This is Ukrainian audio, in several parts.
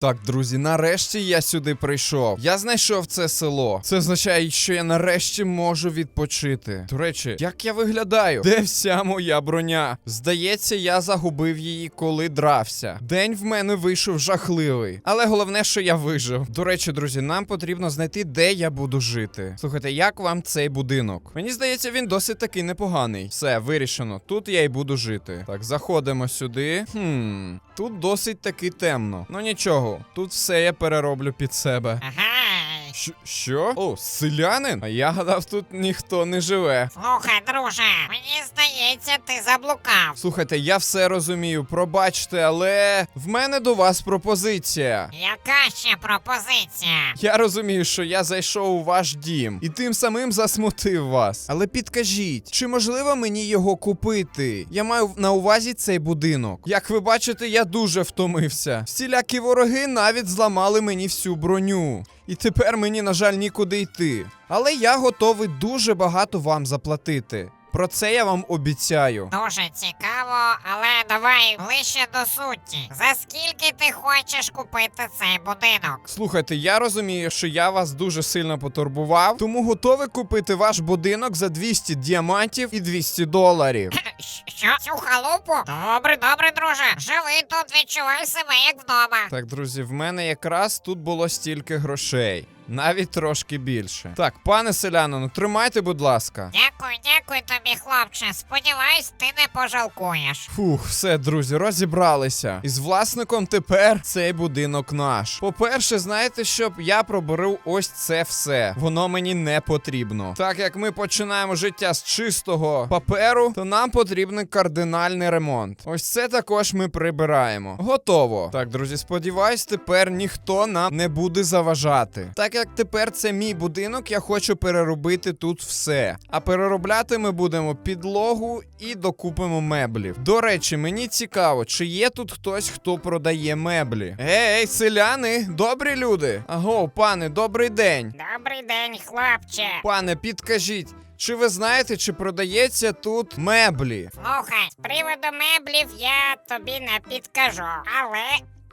Так, друзі, нарешті я сюди прийшов. Я знайшов це село. Це означає, що я нарешті можу відпочити. До речі, як я виглядаю? Де вся моя броня? Здається, я загубив її, коли дрався. День в мене вийшов жахливий. Але головне, що я вижив. До речі, друзі, нам потрібно знайти, де я буду жити. Слухайте, як вам цей будинок? Мені здається, він досить таки непоганий. Все, вирішено. Тут я й буду жити. Так, заходимо сюди. Хм. Тут досить таки темно. Ну нічого, тут все я перероблю під себе. Ага. Щ- що? О, селянин? А я гадав, тут ніхто не живе. Слухай, друже, мені здається, ти заблукав. Слухайте, я все розумію, пробачте, але в мене до вас пропозиція. Яка ще пропозиція? Я розумію, що я зайшов у ваш дім і тим самим засмутив вас. Але підкажіть, чи можливо мені його купити? Я маю на увазі цей будинок. Як ви бачите, я дуже втомився. Всілякі вороги навіть зламали мені всю броню. І тепер мені, на жаль, нікуди йти. Але я готовий дуже багато вам заплатити. Про це я вам обіцяю. Дуже цікаво, але давай ближче до суті. За скільки ти хочеш купити цей будинок? Слухайте, я розумію, що я вас дуже сильно потурбував, тому готовий купити ваш будинок за 200 діамантів і 200 доларів. Що? Цю халупу? Добре, добре, друже. Живи тут, відчувай себе як вдома. Так, друзі, в мене якраз тут було стільки грошей. Навіть трошки більше. Так, пане селянину, тримайте, будь ласка. Дякую, дякую тобі, хлопче. Сподіваюсь, ти не пожалкуєш. Фух, все, друзі, розібралися. І з власником тепер цей будинок наш. По-перше, знаєте, щоб я проберу ось це все. Воно мені не потрібно. Так як ми починаємо життя з чистого паперу, то нам потрібен кардинальний ремонт. Ось це також ми прибираємо. Готово. Так, друзі, сподіваюсь, тепер ніхто нам не буде заважати. Так як тепер це мій будинок, я хочу переробити тут все. А переробляти ми будемо підлогу і докупимо меблів. До речі, мені цікаво, чи є тут хтось, хто продає меблі. Ей, селяни, добрі люди. Аго, пане, добрий день. Добрий день, хлопче. Пане, підкажіть, чи ви знаєте, чи продається тут меблі? Слухай, з приводу меблів я тобі не підкажу, але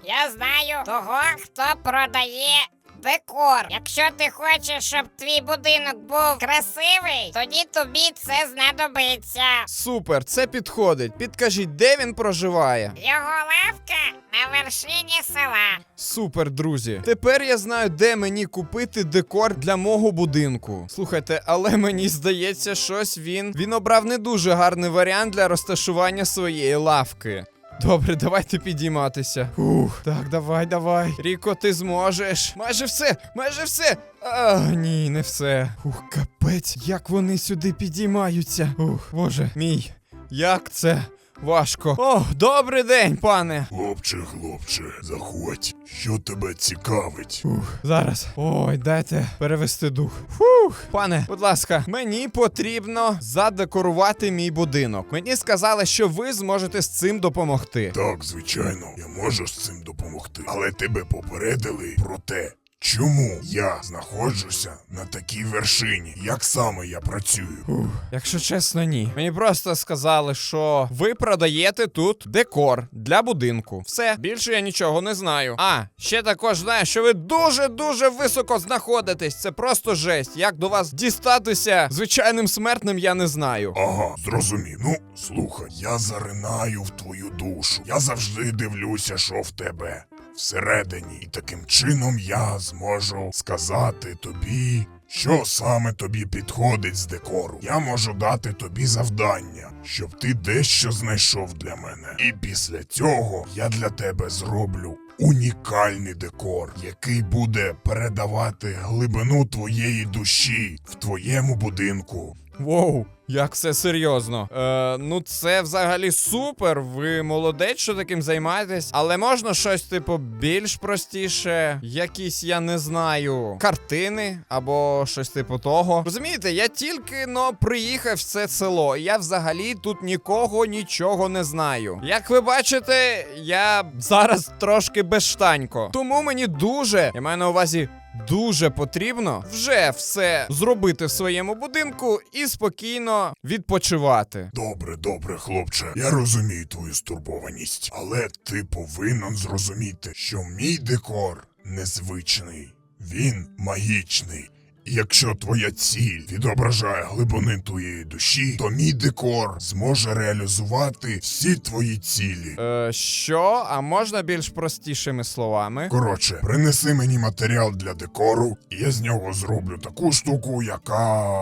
я знаю того, хто продає декор. Якщо ти хочеш, щоб твій будинок був красивий, тоді тобі це знадобиться. Супер, це підходить. Підкажіть, де він проживає? Його лавка на вершині села. Супер, друзі. Тепер я знаю, де мені купити декор для мого будинку. Слухайте, але мені здається, щось він. Він обрав не дуже гарний варіант для розташування своєї лавки. Добре, давайте підійматися. Ух, так, давай, давай. Ріко, ти зможеш. Майже все, майже все. А, ні, не все. Ух, капець, як вони сюди підіймаються. Ух, боже мій, як це важко. О, добрий день, пане. Хлопче, хлопче, заходь. Що тебе цікавить? Фух, зараз. Ой, дайте перевести дух. Фух. Пане, будь ласка, мені потрібно задекорувати мій будинок. Мені сказали, що ви зможете з цим допомогти. Так, звичайно, я можу з цим допомогти. Але тебе попередили про те, чому я знаходжуся на такій вершині. Як саме я працюю? Фух, якщо чесно, ні. Мені просто сказали, що ви продаєте тут декор для будинку. Все, більше я нічого не знаю. А, ще також знаю, що ви дуже-дуже високо знаходитесь. Це просто жесть. Як до вас дістатися звичайним смертним, я не знаю. Ага, зрозумів. Ну, слухай, я заринаю в твою душу. Я завжди дивлюся, що в тебе всередині. І таким чином я зможу сказати тобі, що саме тобі підходить з декору. Я можу дати тобі завдання, щоб ти дещо знайшов для мене. І після цього я для тебе зроблю. Унікальний декор, який буде передавати глибину твоєї душі в твоєму будинку. Воу, як все серйозно. Е, ну це взагалі супер. Ви молодець, що таким займаєтесь. Але можна щось, типу, більш простіше, якісь, я не знаю, картини або щось типу того. Розумієте, я тільки но приїхав в це село. Я взагалі тут нікого нічого не знаю. Як ви бачите, я зараз трошки безштанько. Тому мені дуже, я маю на увазі. Дуже потрібно вже все зробити в своєму будинку і спокійно відпочивати. Добре, добре, хлопче. Я розумію твою стурбованість, але ти повинен зрозуміти, що мій декор незвичний, він магічний. Якщо твоя ціль відображає глибини твоєї душі, то мій декор зможе реалізувати всі твої цілі. Е, що? А можна більш простішими словами? Коротше, принеси мені матеріал для декору, і я з нього зроблю таку штуку, яка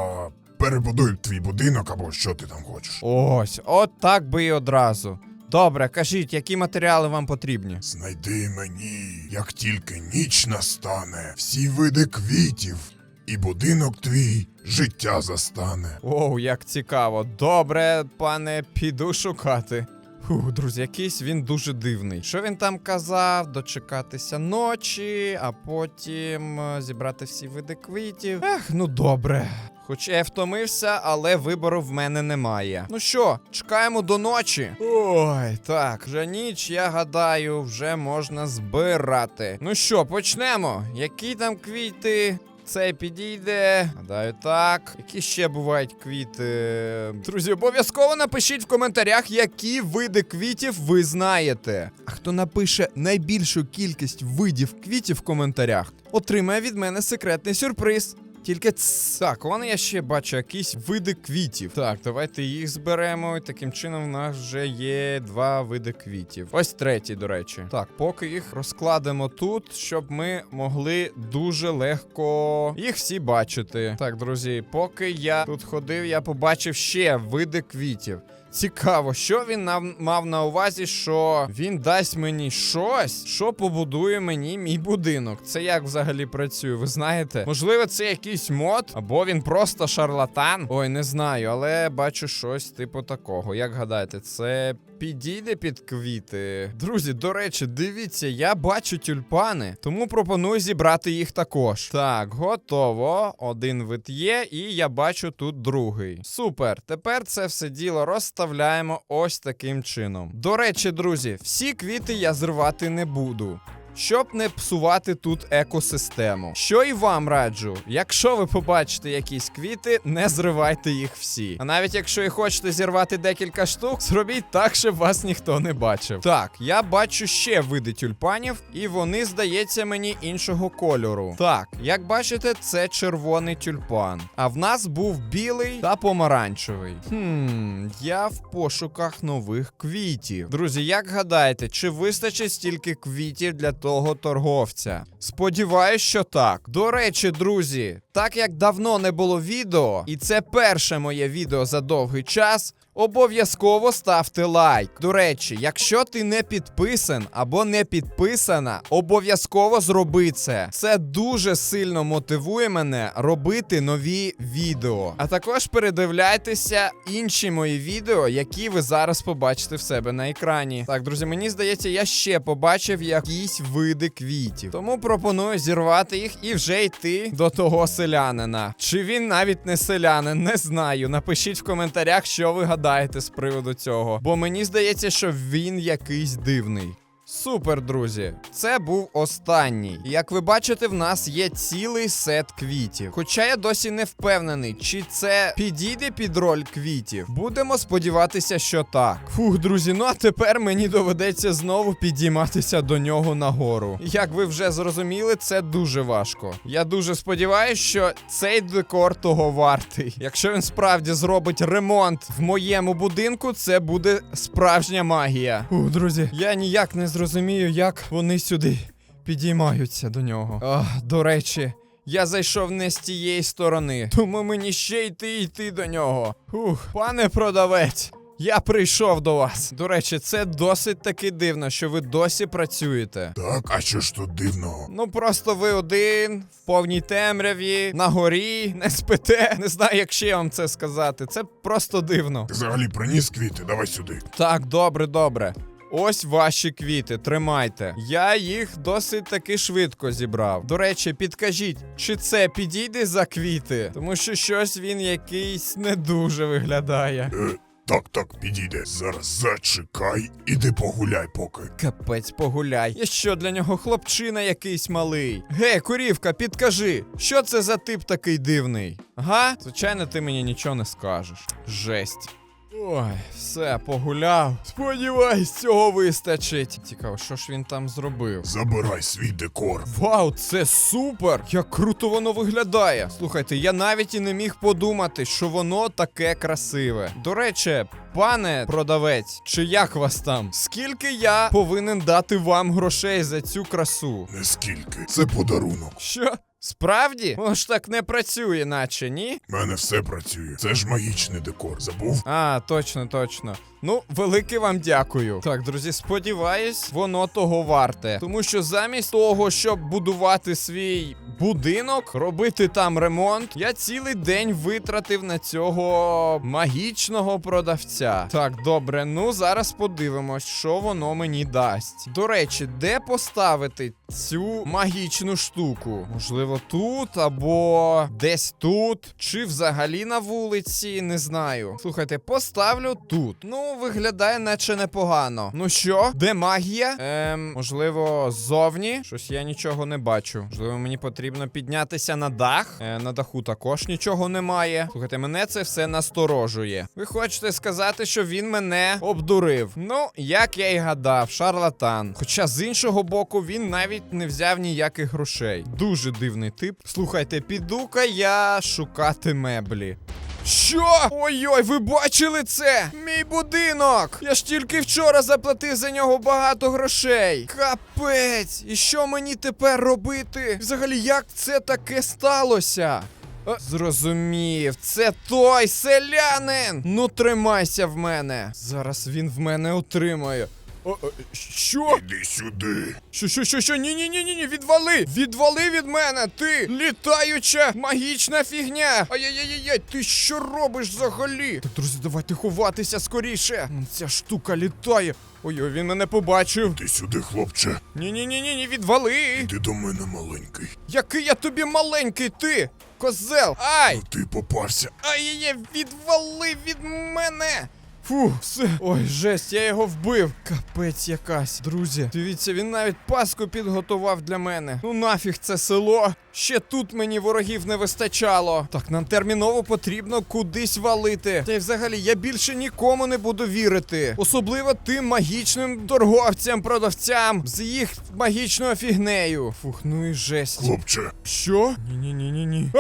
перебудує твій будинок або що ти там хочеш. Ось, от так би і одразу. Добре, кажіть, які матеріали вам потрібні? Знайди мені, як тільки ніч настане, всі види квітів, і будинок твій життя застане. Оу, як цікаво. Добре, пане, піду шукати. Фух, друзі, якийсь він дуже дивний. Що він там казав? Дочекатися ночі, а потім е, зібрати всі види квітів. Ех, ну добре. Хоч я втомився, але вибору в мене немає. Ну що, чекаємо до ночі. Ой, так, вже ніч, я гадаю, вже можна збирати. Ну що, почнемо? Які там квіти? Цей підійде. Гадаю, так. Які ще бувають квіти? Друзі, обов'язково напишіть в коментарях, які види квітів ви знаєте. А хто напише найбільшу кількість видів квітів в коментарях, отримає від мене секретний сюрприз. Тільки так, вон я ще бачу якісь види квітів. Так, давайте їх зберемо. І таким чином в нас вже є два види квітів. Ось третій, до речі. Так, поки їх розкладемо тут, щоб ми могли дуже легко їх всі бачити. Так, друзі, поки я тут ходив, я побачив ще види квітів. Цікаво, що він нам мав на увазі, що він дасть мені щось, що побудує мені мій будинок. Це як взагалі працює, ви знаєте? Можливо, це якийсь мод, або він просто шарлатан. Ой, не знаю, але бачу щось типу такого. Як гадаєте, це підійде під квіти? Друзі, до речі, дивіться, я бачу тюльпани, тому пропоную зібрати їх також. Так, готово. Один вид є, і я бачу тут другий. Супер. Тепер це все діло розставляємо ось таким чином. До речі, друзі, всі квіти я зривати не буду. Щоб не псувати тут екосистему. Що і вам раджу, якщо ви побачите якісь квіти, не зривайте їх всі. А навіть якщо і хочете зірвати декілька штук, зробіть так, щоб вас ніхто не бачив. Так, я бачу ще види тюльпанів, і вони, здається, мені іншого кольору. Так, як бачите, це червоний тюльпан. А в нас був білий та помаранчевий. Хм, я в пошуках нових квітів. Друзі, як гадаєте, чи вистачить стільки квітів для того торговця? Сподіваюсь, що так. До речі, друзі, так як давно не було відео, і це перше моє відео за довгий час. Обов'язково ставте лайк. До речі, якщо ти не підписан або не підписана, обов'язково зроби це. Це дуже сильно мотивує мене робити нові відео. А також передивляйтеся інші мої відео, які ви зараз побачите в себе на екрані. Так, друзі, мені здається, я ще побачив якісь види квітів. Тому пропоную зірвати їх і вже йти до того селянина. Чи він навіть не селянин, не знаю. Напишіть в коментарях, що ви гадаєте з приводу цього. Бо мені здається, що він якийсь дивний. Супер, друзі, це був останній. Як ви бачите, в нас є цілий сет квітів. Хоча я досі не впевнений, чи це підійде під роль квітів. Будемо сподіватися, що так. Фух, друзі, ну а тепер мені доведеться знову підійматися до нього нагору. Як ви вже зрозуміли, це дуже важко. Я дуже сподіваюся, що цей декор того вартий. Якщо він справді зробить ремонт в моєму будинку, це буде справжня магія. Фух, друзі, я ніяк не зрозумію, як вони сюди підіймаються до нього. Ах, до речі. Я зайшов не з тієї сторони, тому мені ще йти йти до нього. Ух, пане продавець, я прийшов до вас. До речі, це досить таки дивно, що ви досі працюєте. Так, а що ж тут дивного? Ну просто ви один, в повній темряві, на горі, не спите. Не знаю, як ще вам це сказати. Це просто дивно. Ти взагалі приніс квіти, давай сюди. Так, добре, добре. Ось ваші квіти, тримайте. Я їх досить таки швидко зібрав. До речі, підкажіть, чи це підійде за квіти? Тому що щось він якийсь не дуже виглядає. Е, Так, так, підійде. Зараз зачекай, іди погуляй поки. Капець, погуляй. Я що для нього хлопчина якийсь малий. Гей, курівка, підкажи, що це за тип такий дивний? Ага? Звичайно, ти мені нічого не скажеш. Жесть. Ой, все, погуляв. Сподіваюсь, цього вистачить. Цікаво, що ж він там зробив? Забирай свій декор. Вау, це супер! Як круто воно виглядає. Слухайте, я навіть і не міг подумати, що воно таке красиве. До речі, пане продавець, чи як вас там? Скільки я повинен дати вам грошей за цю красу? Нескільки. Це подарунок. Що? Справді? Воно ж так не працює, наче ні? У мене все працює. Це ж магічний декор. Забув? А, точно, точно. Ну, велике вам дякую. Так, друзі, сподіваюсь, воно того варте. Тому що замість того, щоб будувати свій будинок, робити там ремонт, я цілий день витратив на цього магічного продавця. Так, добре, ну зараз подивимось, що воно мені дасть. До речі, де поставити цю магічну штуку? Можливо, тут або десь тут, чи взагалі на вулиці, не знаю. Слухайте, поставлю тут. Ну, виглядає, наче непогано. Ну що, де магія? Ем, можливо, ззовні? Щось я нічого не бачу. Можливо, мені потрібно піднятися на дах. Е, на даху також нічого немає. Слухайте, мене це все насторожує. Ви хочете сказати, що він мене обдурив? Ну, як я й гадав, шарлатан. Хоча з іншого боку, він навіть не взяв ніяких грошей. Дуже дивний тип. Слухайте, піду-ка я шукати меблі. Що? Ой-ой, ви бачили це? Мій будинок! Я ж тільки вчора заплатив за нього багато грошей. Капець! І що мені тепер робити? Взагалі, як це таке сталося? Е, Зрозумів, це той селянин! Ну, тримайся в мене. Зараз він в мене отримає. О, е, що? Іди сюди. Що, що, що, що? Ні, ні, ні, ні, ні, відвали! Відвали від мене! Ти літаюча магічна фігня! Ай-яй-яй-яй, ти що робиш взагалі? Так, друзі, давайте ховатися скоріше. Ця штука літає. Ой-ой, він мене побачив. Ти сюди, хлопче. Ні, ні, ні, ні, ні, відвали! Іди до мене маленький. Який я тобі маленький, ти! Козел! Ай! Ти попався. Ай-яй-яй, відвали від мене! Фу, все. Ой, жесть, я його вбив. Капець якась. Друзі, дивіться, він навіть паску підготував для мене. Ну нафіг це село. Ще тут мені ворогів не вистачало. Так, нам терміново потрібно кудись валити. Та й взагалі я більше нікому не буду вірити. Особливо тим магічним торговцям, продавцям з їх магічною фігнею. Фух, ну і жесть. Хлопче, Що? Ні-ні-ні-ні-ні.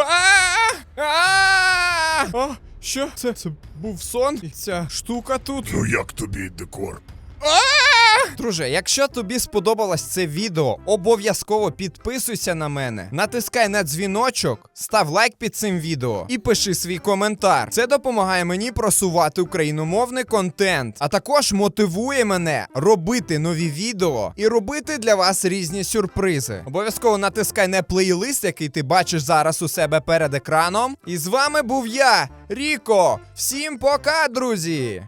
А! Що? Це, це був сон? І ця штука тут. ну як тобі декор? Друже, якщо тобі сподобалось це відео, обов'язково підписуйся на мене, натискай на дзвіночок, став лайк під цим відео і пиши свій коментар. Це допомагає мені просувати україномовний контент, а також мотивує мене робити нові відео і робити для вас різні сюрпризи. Обов'язково натискай на плейлист, який ти бачиш зараз у себе перед екраном. І з вами був я, Ріко. Всім пока, друзі!